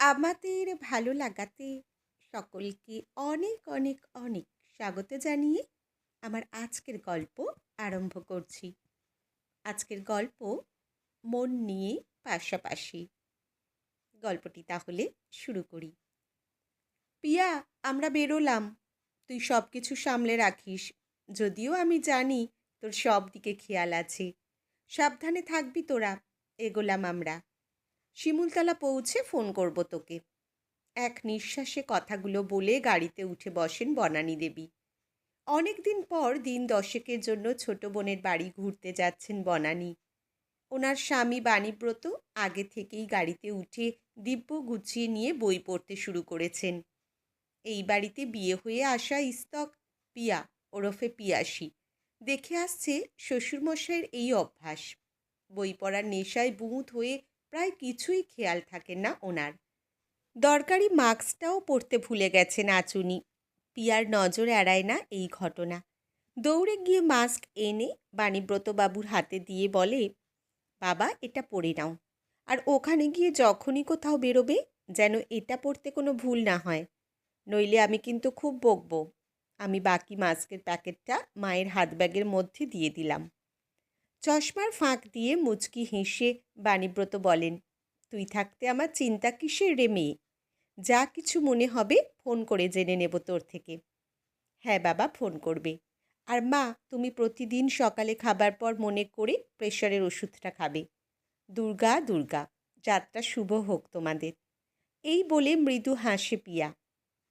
আমাদের ভালো লাগাতে সকলকে অনেক অনেক অনেক স্বাগত জানিয়ে আমার আজকের গল্প আরম্ভ করছি। আজকের গল্প মন নিয়ে পাশাপাশি। গল্পটি তাহলে শুরু করি। পিয়া, আমরা বেরোলাম। তুই সব কিছু সামলে রাখিস। যদিও আমি জানি তোর সব দিকে খেয়াল আছে। সাবধানে থাকবি তোরা। এগোলাম আমরা। শিমুলতলা পৌঁছে ফোন করব তোকে। এক নিঃশ্বাসে কথাগুলো বলে গাড়িতে উঠে বসেন বনানী দেবী। অনেক দিন পর দিন দশেকের জন্য ছোট বোনের বাড়ি ঘুরতে যাচ্ছেন বনানী। ওনার স্বামী বাণীব্রত আগে থেকেই গাড়িতে উঠে দিব্য গুছিয়ে নিয়ে বই পড়তে শুরু করেছেন। এই বাড়িতে বিয়ে হয়ে আসা ইস্তক, পিয়া, ওরফে পিয়াসী, দেখে আসছে শ্বশুরমশাইয়ের এই অভ্যাস। বই পড়ার নেশায় বুঁত হয়ে প্রায় কিছুই খেয়াল থাকে না ওনার। দরকারি মাস্কটাও পড়তে ভুলে গেছে নাচুনি পিয়ার নজর এড়ায় না এই ঘটনা। দৌড়ে গিয়ে মাস্ক এনে বাণীব্রতবাবুর হাতে দিয়ে বলে, বাবা, এটা পরে নাও। আর ওখানে গিয়ে যখনই কোথাও বেরোবে, যেন এটা পড়তে কোনো ভুল না হয়। নইলে আমি কিন্তু খুব বকবো। আমি বাকি মাস্কের প্যাকেটটা মায়ের হাত ব্যাগের মধ্যে দিয়ে দিলাম। চশমার ফাঁক দিয়ে মুচকি হেসে বাণীব্রত বলেন, তুই থাকতে আমার চিন্তা কিসের রে মেয়ে? যা কিছু মনে হবে ফোন করে জেনে নেব তোর থেকে। হ্যাঁ বাবা, ফোন করবে। আর মা, তুমি প্রতিদিন সকালে খাবার পর মনে করে প্রেশারের ওষুধটা খাবে। দুর্গা দুর্গা, যাত্রা শুভ হোক তোমাদের। এই বলে মৃদু হাসে পিয়া।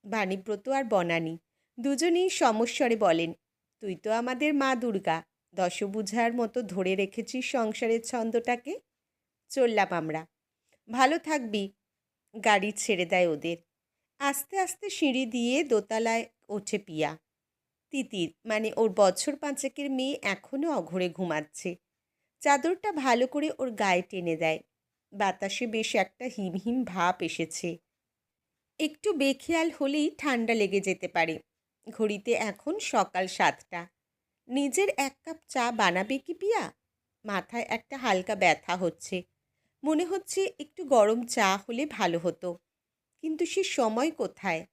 বাণীব্রত আর বনানী দুজনেই সমস্বরে বলেন, তুই তো আমাদের মা দুর্গা দশবুঝার মতো ধরে রেখেছি সংসারের ছন্দটাকে। চললাম আমরা। ভালো থাকবি, গাড়ি ছেড়ে দেয় ওদের। আস্তে আস্তে সিঁড়ি দিয়ে দোতলায় ওঠে পিয়া। তিতির মানে ওর বছর পাঁচেকের মেয়ে এখনও অঘরে ঘুমাচ্ছে। চাদরটা ভালো করে ওর গায়ে টেনে দেয়। বাতাসে বেশ একটা হিমহিম ভাপ এসেছে। একটু বেখেয়াল হলেই ঠান্ডা লেগে যেতে পারে। ঘড়িতে এখন সকাল সাতটা। নিজের এক কাপ চা বানাবে কি পিয়া? মাথায় একটা হালকা ব্যথা হচ্ছে। মনে হচ্ছে একটু গরম চা হলে ভালো হতো। কিন্তু সে সময় কোথায়?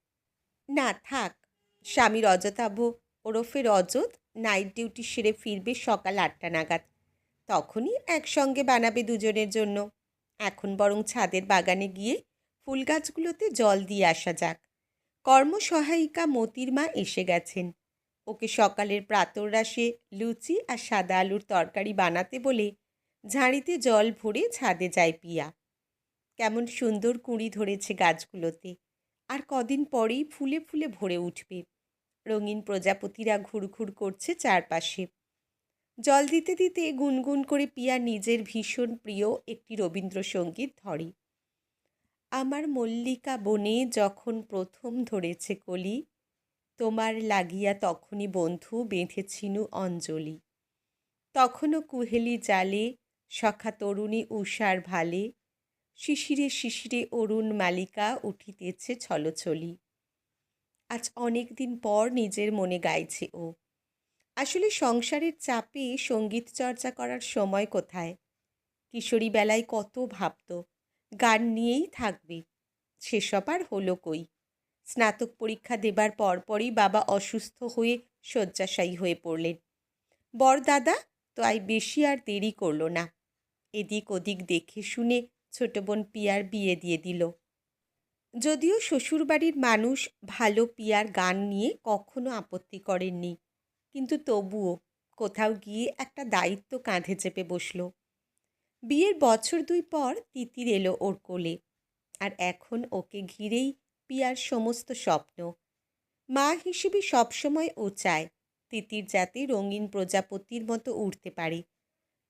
না, থাক। স্বামী রজতাভ ওরফে রজত নাইট ডিউটি সেরে ফিরবে সকাল আটটা নাগাদ। তখনই একসঙ্গে বানাবে দুজনের জন্য। এখন বরং ছাদের বাগানে গিয়ে ফুল গাছগুলোতে জল দিয়ে আসা যাক। কর্মসহায়িকা মতির মা এসে গেছেন। ওকে সকালের প্রাতরাশে লুচি আর সাদা আলুর তরকারি বানাতে বলে ঝাড়িতে জল ভরে ছাদে যায় পিয়া। কেমন সুন্দর কুঁড়ি ধরেছে গাছগুলোতে। আর কদিন পরেই ফুলে ফুলে ভরে উঠবে। রঙিন প্রজাপতিরা ঘুরঘুর করছে চারপাশে। জল দিতে দিতে গুনগুন করে পিয়া নিজের ভীষণ প্রিয় একটি রবীন্দ্রসঙ্গীত ধরে। আমার মল্লিকা বনে যখন প্রথম ধরেছে কলি তোমার লাগিয়া তখনই বন্ধু বেঁধেছিনু অঞ্জলি। তখনও কুহেলি জালে, সখা তরুণী উষার ভালে, শিশিরে শিশিরে অরুণ মালিকা উঠিতেছে ছলছলি। আজ অনেক দিন পর নিজের মনে গাইছে ও। আসলে সংসারের চাপে সংগীত চর্চা করার সময় কোথায়? কিশোরী বেলায় কত ভাবত, গান নিয়েই থাকবে, সেসব আর হলো কই? স্নাতক পরীক্ষা দেবার পরপরই বাবা অসুস্থ হয়ে শয্যাশায়ী হয়ে পড়লেন। বর দাদা তো আই বেশি আর দেরি করল না। এদিক ওদিক দেখে শুনে ছোট বোন পিয়ার বিয়ে দিয়ে দিল। যদিও শ্বশুরবাড়ির মানুষ ভালো পিয়ার গান নিয়ে কখনো আপত্তি করেননি, কিন্তু তবুও কোথাও গিয়ে একটা দায়িত্ব কাঁধে চেপে বসল। বিয়ের বছর দুই পর তিতির এলো ওর কোলে, আর এখন ওকে ঘিরেই পিয়ার সমস্ত স্বপ্ন। মা হিসেবে সবসময় ও চায় তিতির যাতে রঙিন প্রজাপতির মতো উড়তে পারে।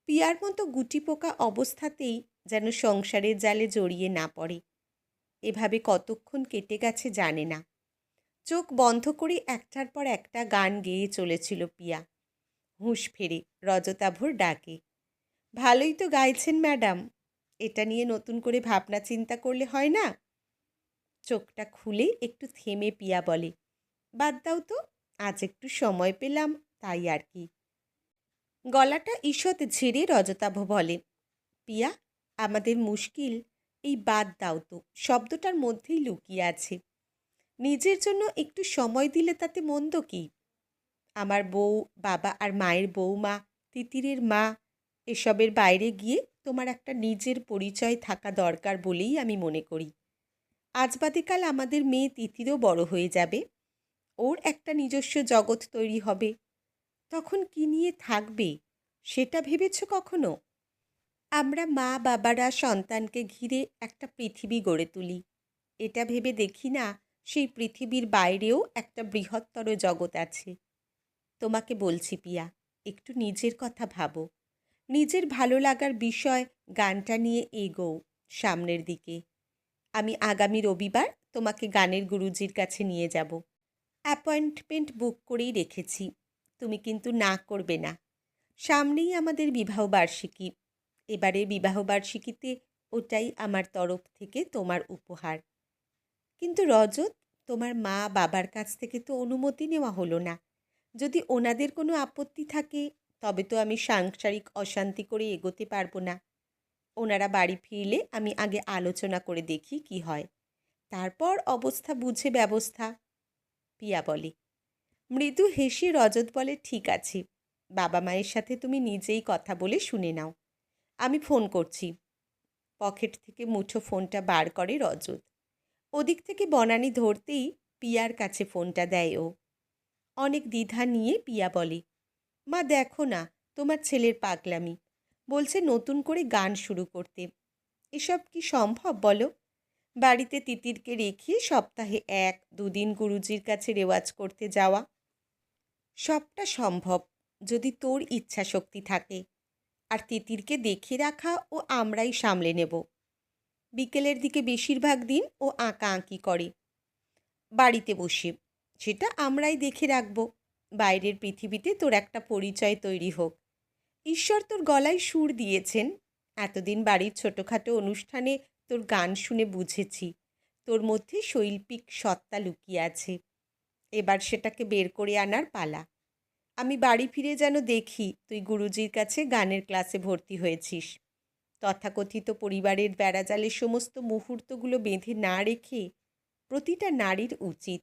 পিয়ার মতো গুটি পোকা অবস্থাতেই যেন সংসারের জালে জড়িয়ে না পড়ে। এভাবে কতক্ষণ কেটে গেছে জানে না। চোখ বন্ধ করে একটার পর একটা গান গেয়ে চলেছিল পিয়া। হুঁশ ফেরে রজতাভর ডাকে। ভালোই তো গাইছেন ম্যাডাম। এটা নিয়ে নতুন করে ভাবনা চিন্তা করলে হয় না? চোখটা খুলে একটু থেমে পিয়া বলে, বাদ দাও তো, আজ একটু সময় পেলাম। তাই আর কি। গলাটা ঈষৎ ঝেড়ে রজতাভ বলে, পিয়া, আমাদের মুশকিল, এই বাদ দাও তো, শব্দটার মধ্যেই লুকিয়ে আছে। নিজের জন্য একটু সময় দিলে তাতে মন্দ কি? আমার বউ, বাবা আর মায়ের বউমা, তিতিরের মা, এসবের বাইরে গিয়ে তোমার একটা নিজের পরিচয় থাকা দরকার বলেই আমি মনে করি। আজ বাদেকাল আমাদের মেয়ে তিতিরও বড় হয়ে যাবে। ওর একটা নিজস্ব জগৎ তৈরি হবে। তখন কি নিয়ে থাকবে, সেটা ভেবেছ কখনো? আমরা মা, বাবারা, সন্তানকে ঘিরে একটা পৃথিবী গড়ে তুলি। এটা ভেবে দেখি না, সেই পৃথিবীর বাইরেও একটা বৃহত্তর জগৎ আছে। তোমাকে বলছি পিয়া, একটু নিজের কথা ভাবো। নিজের ভালো লাগার বিষয় গানটা নিয়ে এগোও, সামনের দিকে। আমি আগামী রবিবার তোমাকে গানের গুরুজির কাছে নিয়ে যাব। অ্যাপয়েন্টমেন্ট বুক করেই রেখেছি। তুমি কিন্তু না করবে না। সামনেই আমাদের বিবাহবার্ষিকী এবারে বিবাহবার্ষিকীতে ওটাই আমার তরফ থেকে তোমার উপহার। কিন্তু রজত, তোমার মা বাবার কাছ থেকে তো অনুমতি নেওয়া হলো না। যদি ওনাদের কোনো আপত্তি থাকে, তবে তো আমি সাংসারিক অশান্তি করে এগোতে পারব না। ওনারা বাড়ি ফিরলে আমি আগে আলোচনা করে দেখি কি হয়। তারপর অবস্থা বুঝে ব্যবস্থা। পিয়া বলে, মৃদু হেসে রজত বলে, ঠিক আছে, বাবা মায়ের সাথে তুমি নিজেই কথা বলে শুনে নাও। আমি ফোন করছি। পকেট থেকে মুঠো ফোনটা বার করে রজত। ওদিক থেকে বনানি ধরতেই পিয়ার কাছে ফোনটা দেয় ও। অনেক দ্বিধা নিয়ে পিয়া বলে, মা দেখো না, তোমার ছেলের পাগলামি। বলছে নতুন করে গান শুরু করতে। এসব কি সম্ভব বলো? বাড়িতে তিতিরকে রেখে সপ্তাহে এক, দুদিন গুরুজির কাছে রেওয়াজ করতে যাওয়া। সবটা সম্ভব যদি তোর ইচ্ছা শক্তি থাকে। আর তিতিরকে দেখে রাখা ও আমরাই সামলে নেব। বিকেলের দিকে বেশিরভাগ দিন ও আঁকা আঁকি করে। বাড়িতে বসে, সেটা আমরাই দেখে রাখব। বাইরের পৃথিবীতে তোর একটা পরিচয় তৈরি হোক। ঈশ্বর তোর গলায় সুর দিয়েছেন। এতদিন বাড়ির ছোটোখাটো অনুষ্ঠানে তোর গান শুনে বুঝেছি। তোর মধ্যে শৈল্পিক সত্তা লুকিয়ে আছে। এবার সেটাকে বের করে আনার পালা। আমি বাড়ি ফিরে যেন দেখি তুই গুরুজির কাছে গানের ক্লাসে ভর্তি হয়েছিস। তথাকথিত পরিবারের বেড়াজালের সমস্ত মুহূর্তগুলো বেঁধে না রেখে প্রতিটা নারীর উচিত।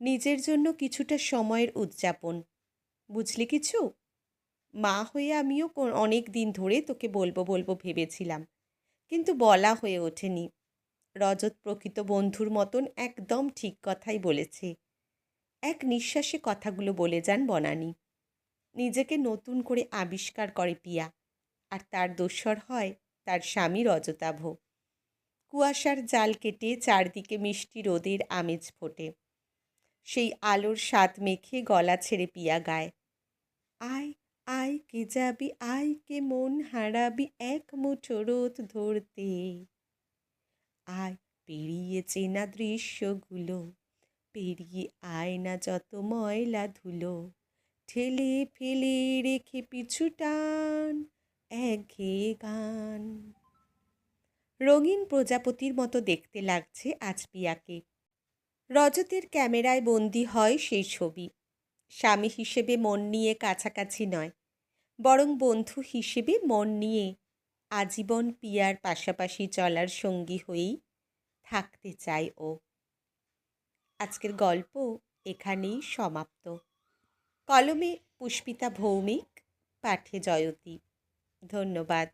নিজের জন্য কিছুটা সময়ের উদযাপন। বুঝলি কিছু? মা হয়ে আমিও অনেক দিন ধরে তোকে বলব বলব ভেবেছিলাম। কিন্তু বলা হয়ে ওঠেনি। রজত প্রকৃত বন্ধুর মতন একদম ঠিক কথাই বলেছে। এক নিঃশ্বাসে কথাগুলো বলে যান বনানি। নিজেকে নতুন করে আবিষ্কার করে পিয়া। আর তার দোসর হয় তার স্বামী রজতাভ। কুয়াশার জাল কেটে চারদিকে মিষ্টি রোদের আমেজ ফোটে। সেই আলোর স্বাদ মেখে গলা ছেড়ে পিয়া গায়। আয় কে যাবি? কে মন হারাবি? এক মুঠো রোদ ধরতে। আয়, পেরিয়ে চেনা দৃশ্যগুলো, পেরিয়ে আয় না যত ময়লা ধুলো। ঠেলে ফেলে রেখে পিছু টান একঘেয়ে গান। রঙিন প্রজাপতির মতো দেখতে লাগছে আজ পিয়াকে। রজতের ক্যামেরায় বন্দি হয় সেই ছবি। স্বামী হিসেবে মন নিয়ে কাছাকাছি নয়। বরং বন্ধু হিসেবে মন নিয়ে আজীবন পিয়ার পাশাপাশি চলার সঙ্গী হয়েই থাকতে চায় ও। আজকের গল্প এখানেই সমাপ্ত। কলমে পুষ্পিতা ভৌমিক, পাঠে জয়তী ধন্যবাদ।